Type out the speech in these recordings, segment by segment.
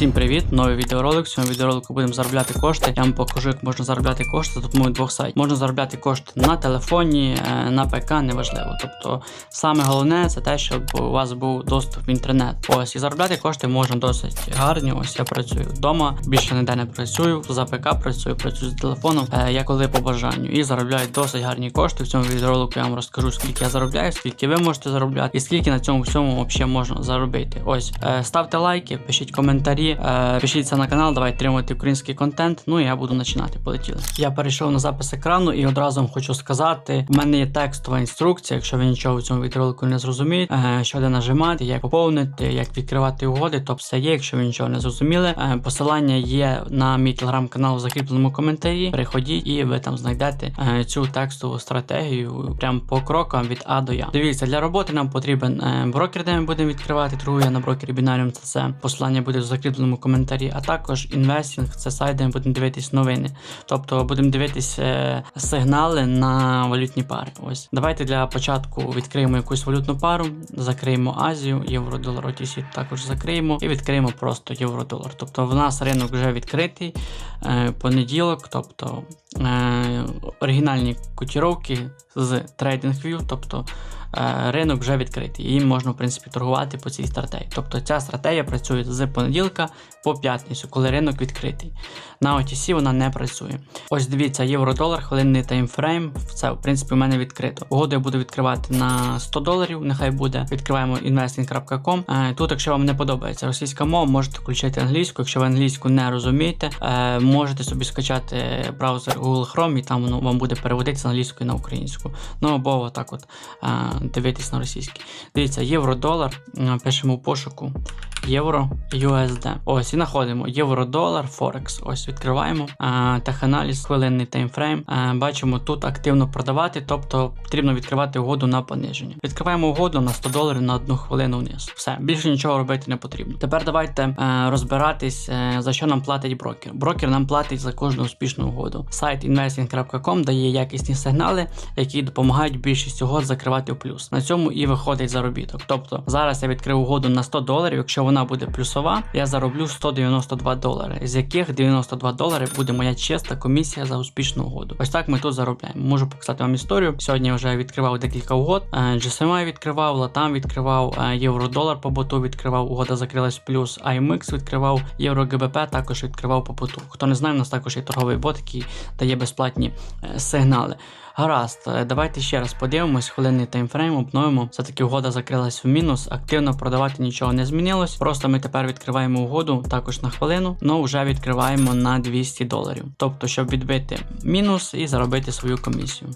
Всім привіт! Новий відеоролик. В цьому відеоролику будемо заробляти кошти. Я вам покажу, як можна заробляти кошти за допомогою двох сайтів. Можна заробляти кошти на телефоні, е, на ПК, неважливо. Тобто, саме головне це те, щоб у вас був доступ в інтернет. Ось і заробляти кошти можна досить гарні. Ось я працюю вдома, більше ніде не працюю. За ПК працюю, працюю з телефоном, е, я коли по бажанню. І заробляю досить гарні кошти. В цьому відеоролику я вам розкажу, скільки я заробляю, скільки ви можете заробляти, і скільки на цьому всьому взагалі можна заробити. Ось е, ставте лайки, пишіть коментарі, е, пишіться на канал, давайте підтримувати український контент. Ну і я буду починати. Полетіли. Я перейшов на запис екрану і одразу хочу сказати: в мене є текстова інструкція, якщо ви нічого в цьому відеоролику не зрозумієте, е, що де нажимати, як поповнити, як відкривати угоди, то все є. Якщо ви нічого не зрозуміли, Е, посилання є на мій телеграм-канал в закріпленому коментарі. Переходіть і ви там знайдете цю текстову стратегію прям по крокам від А до Я. Дивіться, для роботи нам потрібен брокер, де ми будемо відкривати. Торгую на брокері Binarium CC. Посилання буде в закріпленому коментарі, а також інвестінг це сайт, де ми будемо дивитись новини. Тобто будемо дивитись е, сигнали на валютні пари. Ось давайте для початку відкриємо якусь валютну пару, закриємо Азію, євро, долар, OTC також закриємо і відкриємо просто євро-долар. Тобто в нас ринок вже відкритий е, понеділок, тобто е, оригінальні котіровки з TradingView, тобто ринок вже відкритий. Їм можна в принципі торгувати по цій стратегії. Тобто ця стратегія працює з понеділка по п'ятницю, коли ринок відкритий. На OTC вона не працює. Ось дивіться, євро-долар, хвилинний таймфрейм. Це в принципі у мене відкрито. Угоду я буду відкривати на 100 доларів. Нехай буде. Відкриваємо investing.com. Е, Тут, якщо вам не подобається російська мова, можете включити англійську. Якщо ви англійську не розумієте, е, можете собі скачати браузер Google Chrome, і там воно вам буде переводити з англійської на українську. Ну або отак от е, дивитись на російський. Дивіться, євро-долар. Пишемо в пошуку. Євро USD. Ось і знаходимо євро-долар, Форекс. Ось відкриваємо. Теханаліз, хвилинний таймфрейм. Бачимо тут активно продавати, тобто потрібно відкривати угоду на пониження. Відкриваємо угоду на 100 доларів на одну хвилину вниз. Все, більше нічого робити не потрібно. Тепер давайте е, розбиратись, е, за що нам платить брокер. Брокер нам платить за кожну успішну угоду. Сайт investing.com дає якісні сигнали, які допомагають більшість угод закривати у плюс. На цьому і виходить заробіток. Тобто зараз я відкрив угоду на 100 доларів. Якщо вона буде плюсова, я зароблю 192 долари, з яких 92 долари буде моя чиста комісія за успішну угоду. Ось так ми тут заробляємо. Можу показати вам історію. Сьогодні вже відкривав декілька угод. Е, GSMI відкривав, Латам відкривав, е, євро-долар по боту відкривав, угода закрилась плюс, IMX відкривав, євро ГБП також відкривав по боту. Хто не знає, у нас також є торговий бот, який дає безплатні е, сигнали. Гаразд, е, давайте ще раз подивимось, хвилинний таймфрейм, обновимо. Все-таки угода закрилась в мінус, активно продавати нічого не змінилось. Просто ми тепер відкриваємо угоду також на хвилину, але вже відкриваємо на 200 доларів. Тобто, щоб відбити мінус і заробити свою комісію.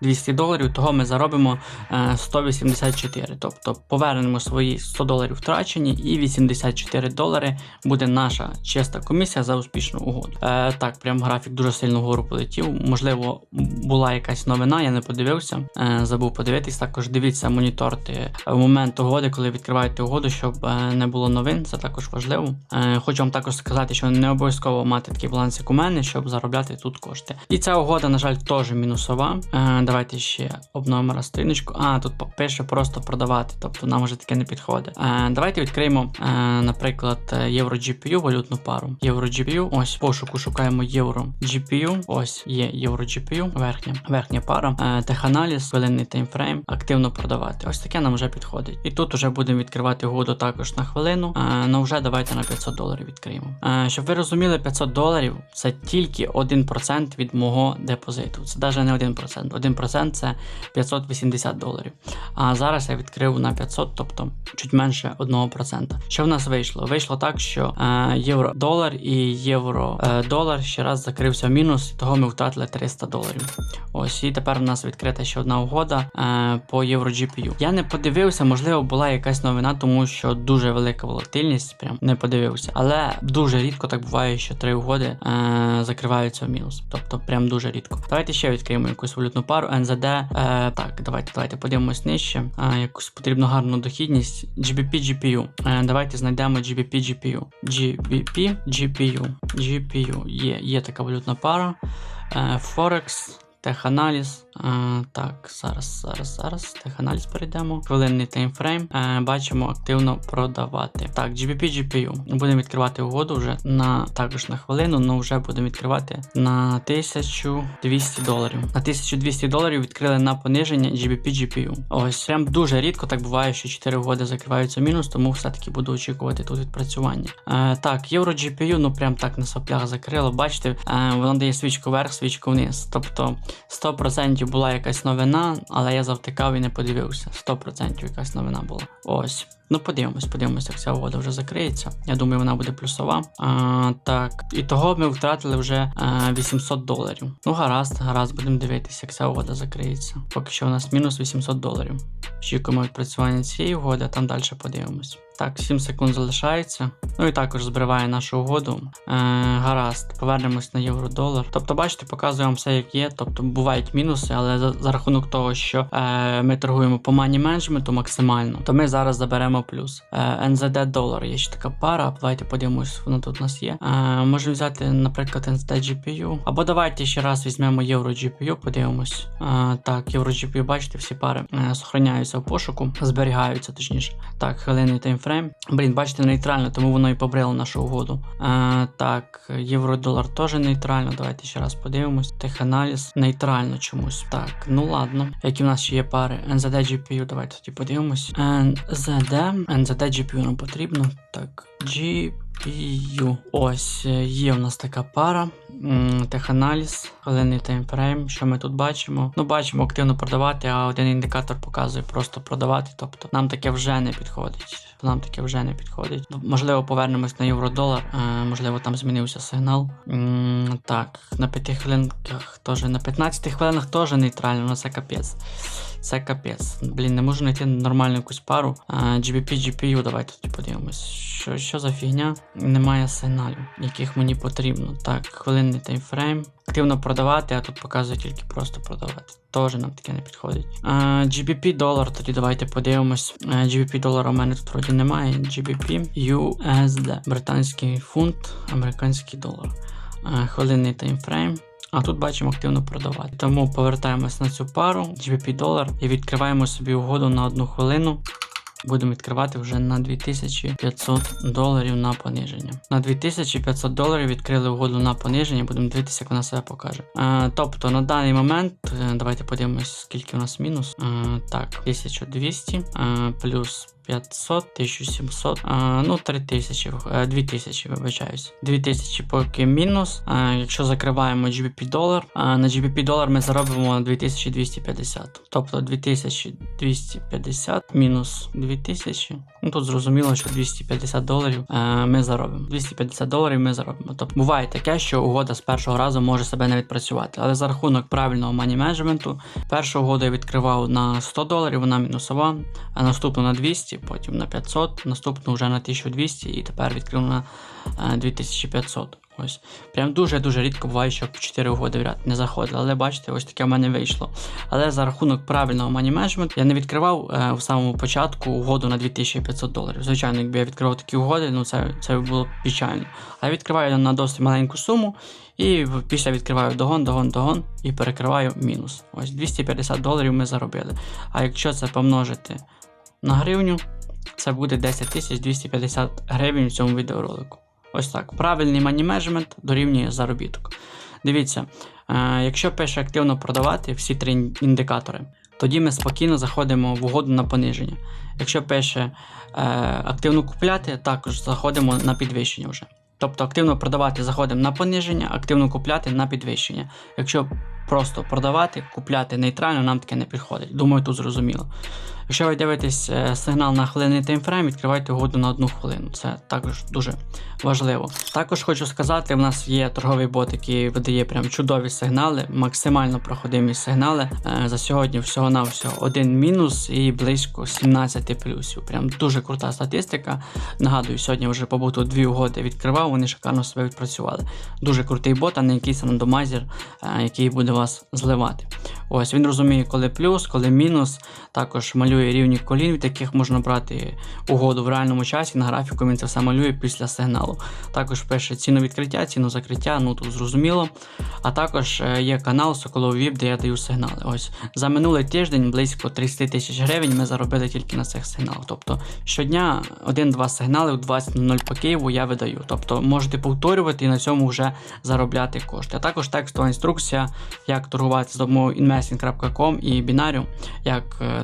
200 доларів, того ми заробимо е, 184. Тобто повернемо свої 100 доларів втрачені, і 84 долари буде наша чиста комісія за успішну угоду. Е, так, прям графік дуже сильно вгору полетів. Можливо, була якась новина, я не подивився. Е, забув подивитись. Також дивіться, моніторте в момент угоди, коли відкриваєте угоду, щоб е, не було новин. Це також важливо. Е, хочу вам також сказати, що не обов'язково мати такий баланс, як у мене, щоб заробляти тут кошти. І ця угода, на жаль, теж мінусова. Е, давайте ще обновимо раз сторіночку. А, тут пише просто продавати, тобто нам вже таке не підходить. Е, давайте відкриємо, е, наприклад, євро GPU, валютну пару. Євро GPU, ось пошуку шукаємо євро GPU. Ось є євро GPU, верхня, верхня пара, е, теханаліз, хвилинний таймфрейм, активно продавати. Ось таке нам вже підходить. І тут вже будемо відкривати угоду також на хвилину. Е, ну вже давайте на 500 доларів відкриємо. Е, щоб ви розуміли, 500 доларів це тільки 1% від мого депозиту. Це навіть не 1%. 1% це 580 доларів. А зараз я відкрив на 500, тобто чуть менше 1%. Що в нас вийшло? Вийшло так, що е, євро-долар і євро-долар ще раз закрився в мінус, того ми втратили 300 доларів. Ось, і тепер у нас відкрита ще одна угода е, по євро GPU. Я не подивився, можливо, була якась новина, тому що дуже велика волатильність, прям не подивився. Але дуже рідко так буває, що три угоди е, закриваються в мінус. Тобто, прям дуже рідко. Давайте ще відкриємо якусь валютну пару. NZD. Е, так, давайте, давайте подивимось нижче. Е, якусь потрібну гарну дохідність. GBP GPU. Е, давайте знайдемо GBP GPU. GBP GPU. GPU. Є, є така валютна пара. Е, Forex. Теханаліз. Е, так, зараз, зараз, зараз. Теханаліз перейдемо. Хвилинний таймфрейм. Е, бачимо активно продавати. Так, GBP GPU. Будемо відкривати угоду вже на також на хвилину, але вже будемо відкривати на 1200 доларів. На 1200 доларів відкрили на пониження GBP GPU. Ось прям дуже рідко так буває, що 4 угоди закриваються мінус, тому все-таки буду очікувати тут відпрацювання. Е, так, євро GPU, ну прям так на соплях закрило. Бачите, е, воно дає свічку вверх, свічку вниз. Тобто 100% була якась новина, але я завтикав і не подивився. 100% якась новина була. Ось. Ну, подивимось, подивимось, як ця угода вже закриється. Я думаю, вона буде плюсова. А, так, і того ми втратили вже а, 800 доларів. Ну, гаразд, гаразд, будемо дивитися, як ця угода закриється. Поки що у нас мінус 800 доларів. Очікуємо відпрацювання цієї угоди, а там далі подивимось. Так, 7 секунд залишається. Ну і також збриває нашу угоду. Е, гаразд, повернемось на євро-долар. Тобто, бачите, показую вам все, як є. Тобто бувають мінуси, але за, за рахунок того, що е, ми торгуємо по мані менеджменту максимально, то ми зараз заберемо плюс. Е, NZD долар є ще така пара. Давайте подивимось, воно тут у нас є. Е, можемо взяти, наприклад, NZD GPU. Або давайте ще раз візьмемо євро GPU, подивимось. Е, так, євро GPU, бачите, всі пари е, сохраняються в пошуку, зберігаються, точніше. Так, хвилинний таймфрейм. Блін, бачите, нейтрально, тому воно і побрило нашу угоду. Е, так, євро-долар теж нейтрально. Давайте ще раз подивимось. Теханаліз нейтрально чомусь. Так, ну ладно. Які в нас ще є пари? NZD GPU, давайте тоді подивимось. NZD, NZD GPU нам потрібно. Так, GPU. Ось е, є у нас така пара. Теханаліз, хвилинний таймфрейм. Що ми тут бачимо? Ну, бачимо активно продавати, а один індикатор показує просто продавати. Тобто нам таке вже не підходить. Нам таке вже не підходить. Можливо, повернемось на євро-долар. Е, можливо, там змінився сигнал. Так, на 5 хвилинках теж, на 15 хвилинах теж нейтрально, ну це капець. Це капець. Блін, не можу знайти нормальну якусь пару. А, GBP, GPU, давайте тоді подивимось. Що, що за фігня? Немає сигналів, яких мені потрібно. Так, хвилинний таймфрейм. Активно продавати, а тут показує тільки просто продавати. Теж нам таке не підходить. GBP долар, тоді давайте подивимось. А, GBP долара у мене тут вроді немає. GBP USD. Британський фунт, американський долар. А, хвилинний таймфрейм. А тут бачимо активно продавати. Тому повертаємось на цю пару, GBP долар, і відкриваємо собі угоду на одну хвилину. Будемо відкривати вже на 2500 доларів на пониження. На 2500 доларів відкрили угоду на пониження, будемо дивитися, як вона себе покаже. Е, тобто на даний момент, е, давайте подивимось, скільки у нас мінус. Е, так, 1200 е, плюс 500, 1700, а, ну 3000, е, 2000, вибачаюсь. 2000 поки мінус. Якщо закриваємо GBP долар, а, на GBP долар ми заробимо 2250. Тобто 2250 мінус 2000. Ну тут зрозуміло, що 250 доларів е, ми заробимо. 250 доларів ми заробимо. Тобто буває таке, що угода з першого разу може себе не відпрацювати. Але за рахунок правильного мані менеджменту, першу угоду я відкривав на 100 доларів, вона мінусова, а наступну на 200, потім на 500, наступну вже на 1200 і тепер відкрив на е, 2500. Ось. Прям дуже-дуже рідко буває, що 4 угоди в ряд не заходили. Але бачите, ось таке в мене вийшло. Але за рахунок правильного мані менеджменту я не відкривав е, в самому початку угоду на 2500 доларів. Звичайно, якби я відкривав такі угоди, ну це, це було б печально. А я відкриваю на досить маленьку суму. І після відкриваю догон, догон, догон і перекриваю мінус. Ось 250 доларів ми заробили. А якщо це помножити на гривню, це буде 10 250 гривень в цьому відеоролику. Ось так. Правильний мані менеджмент дорівнює заробіток. Дивіться, е, якщо пише активно продавати всі три індикатори, тоді ми спокійно заходимо в угоду на пониження. Якщо пише е, активно купляти, також заходимо на підвищення вже. Тобто активно продавати заходимо на пониження, активно купляти на підвищення. Якщо просто продавати, купляти нейтрально, нам таке не підходить. Думаю, тут зрозуміло. Якщо ви дивитесь е, сигнал на хвилинний таймфрейм, відкривайте угоду на одну хвилину. Це також дуже важливо. Також хочу сказати, в нас є торговий бот, який видає прям чудові сигнали, максимально проходимі сигнали. Е, За сьогодні всього на всього один мінус і близько 17 плюсів. Прям дуже крута статистика. Нагадую, сьогодні вже побуту дві угоди відкривав, вони шикарно себе відпрацювали. Дуже крутий бот, а не якийсь рандомайзер, е, який буде вас зливати. Ось він розуміє, коли плюс, коли мінус. Також малює рівні колін, від яких можна брати угоду в реальному часі. На графіку він це все малює після сигналу. Також пише ціну відкриття, ціну закриття, ну тут зрозуміло. А також е, є канал Соколов Віп, де я даю сигнали. Ось за минулий тиждень близько 30 тисяч гривень ми заробили тільки на цих сигналах. Тобто щодня один-два сигнали у 20.00 по Києву я видаю. Тобто можете повторювати і на цьому вже заробляти кошти. А також текстова інструкція, як торгувати з допомогою investing.com і бінаріум, як е,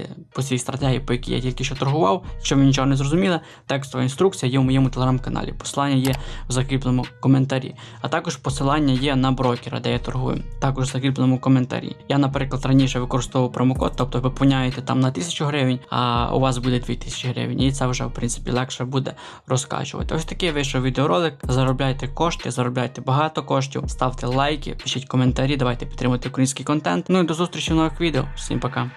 торгувати по цій стратегії, по якій я тільки що торгував. Якщо ви нічого не зрозуміли, текстова інструкція є в моєму телеграм-каналі. Посилання є в закріпленому коментарі. А також посилання є на брокера, де я торгую. Також в закріпленому коментарі. Я, наприклад, раніше використовував промокод, тобто ви поняєте там на 1000 гривень, а у вас буде 2000 гривень. І це вже, в принципі, легше буде розкачувати. Ось такий вийшов відеоролик. Заробляйте кошти, заробляйте багато коштів, ставте лайки, пишіть коментарі, давайте підтримуйте український контент. Ну і до зустрічі в нових відео. Всім пока.